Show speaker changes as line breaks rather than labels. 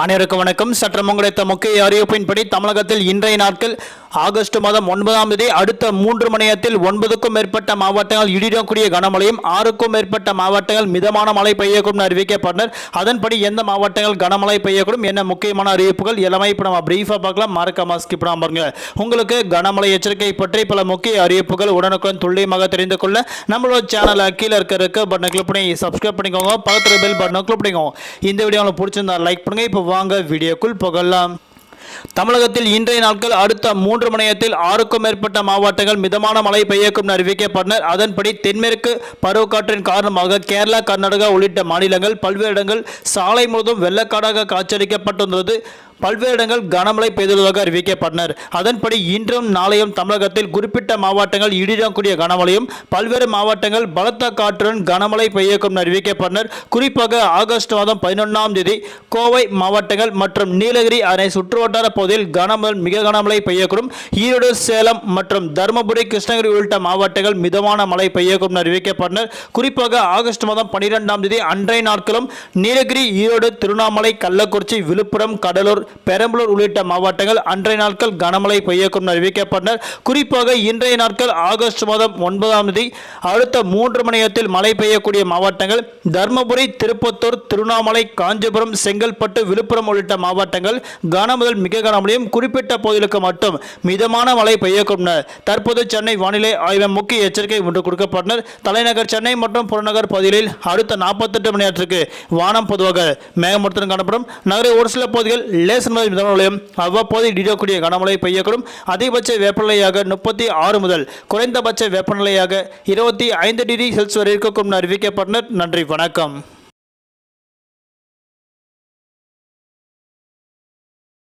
அனைவருக்கும் வணக்கம். சற்று முங்கடைத்த முக்கிய அறிவிப்பின்படி தமிழகத்தில் இன்றைய நாட்கள் ஆகஸ்ட் மாதம் ஒன்பதாம் தேதி அடுத்த மூன்று மணியத்தில் ஒன்பதுக்கும் மேற்பட்ட மாவட்டங்கள் இடிடக்கூடிய கனமழையும் ஆறுக்கும் மேற்பட்ட மாவட்டங்கள் மிதமான மழை பெய்யக்கூடும் அறிவிக்கப்பட்டனர். அதன்படி எந்த மாவட்டங்கள் கனமழை பெய்யக்கூடும் என்ன முக்கியமான அறிவிப்புகள் எல்லாமே இப்போ நம்ம பிரீஃபாக பார்க்கலாம். மறக்காம ஸ்கிப் பண்ணாம பாருங்க. உங்களுக்கு கனமழை எச்சரிக்கை பற்றி பல முக்கிய அறிவிப்புகள் உடனுக்குடன் துல்லியமாக தெரிந்து கொள்ள நம்மளோட சேனலை கீழே இருக்க இருக்க பட்டனை கிளிக் பண்ணி சப்ஸ்கிரைப் பண்ணிக்கோங்க. பக்கத்தில் பெல் பட்டனை கிளிக் பண்ணிக்கோங்க. இந்த வீடியோ உங்களுக்கு பிடிச்சிருந்தா லைக் பண்ணுங்க. இப்போ வாங்க வீடியோக்குள் போகலாம். தமிழகத்தில் இன்றைய நாட்கள் அடுத்த மூன்று மணியத்தில் ஆறுக்கும் மேற்பட்ட மாவட்டங்கள் மிதமான மழை பெய்யக்கும் அறிவிக்கப்பட்டனர். அதன்படி தென்மேற்கு பருவக்காற்றின் காரணமாக கேரளா கர்நாடகா உள்ளிட்ட மாநிலங்கள் பல்வேறு இடங்கள் சாலை முழுவதும் வெள்ளக்காடாக காட்சியளிக்கப்பட்டுள்ளது. பல்வேறு இடங்கள் கனமழை பெய்துள்ளதாக அறிவிக்கப்பட்டனர். அதன்படி இன்றும் நாளையும் தமிழகத்தில் குறிப்பிட்ட மாவட்டங்கள் இடிடக்கூடிய கனமழையும் பல்வேறு மாவட்டங்கள் பலத்த காற்றுடன் கனமழை பெய்யக்கும் அறிவிக்கப்பட்டனர். குறிப்பாக ஆகஸ்ட் மாதம் பதினொன்றாம் தேதி கோவை மாவட்டங்கள் மற்றும் நீலகிரி அணை சுற்றுவட்டார பகுதியில் கனமழை மிக கனமழை பெய்யக்கூடும். ஈரோடு சேலம் மற்றும் தருமபுரி கிருஷ்ணகிரி உள்ளிட்ட மாவட்டங்கள் மிதமான மழை பெய்யக்கூடும் அறிவிக்கப்பட்டனர். குறிப்பாக ஆகஸ்ட் மாதம் பனிரெண்டாம் தேதி அன்றைய நாட்களும் நீலகிரி ஈரோடு திருவண்ணாமலை கள்ளக்குறிச்சி விழுப்புரம் கடலூர் பெரம்பலூர் உள்ளிட்ட மாவட்டங்கள் அன்றைய நாட்கள் கனமழை பெய்யக்கும் அறிவிக்கப்பட்டனர். குறிப்பாக இன்றைய நாட்கள் ஆகஸ்ட் மாதம் ஒன்பதாம் தேதி அடுத்த மூன்று மணி நேரத்தில் மழை பெய்யக்கூடிய மாவட்டங்கள் தருமபுரி திருப்பத்தூர் திருவண்ணாமலை காஞ்சிபுரம் செங்கல்பட்டு விழுப்புரம் உள்ளிட்ட மாவட்டங்கள் கன முதல் மிக கனமழையும் குறிப்பிட்ட பகுதிகளுக்கு மட்டும் மிதமான மழை பெய்யக்கும் தற்போது சென்னை வானிலை ஆய்வு முக்கிய எச்சரிக்கை ஒன்று கொடுக்கப்பட்டனர். தலைநகர் சென்னை மற்றும் புறநகர் பகுதிகளில் அடுத்த நாற்பத்தெட்டு மணி நேரத்திற்கு வானம் பொதுவாக மேகமூட்டத்துடன் காணப்படும். நகரை ஒரு சில பகுதிகள் லெஸ் முதல் மிதமலையும் அவ்வப்போது இடியக்கூடிய கனமழை பெய்யக்கூடும். அதிகபட்ச வெப்பநிலையாக முப்பத்தி ஆறு முதல் குறைந்தபட்ச வெப்பநிலையாக இருபத்தி ஐந்து டிகிரி செல்சியஸ் வரை இருக்கக்கூடும் அறிவிக்கப்பட்டனர். நன்றி வணக்கம்.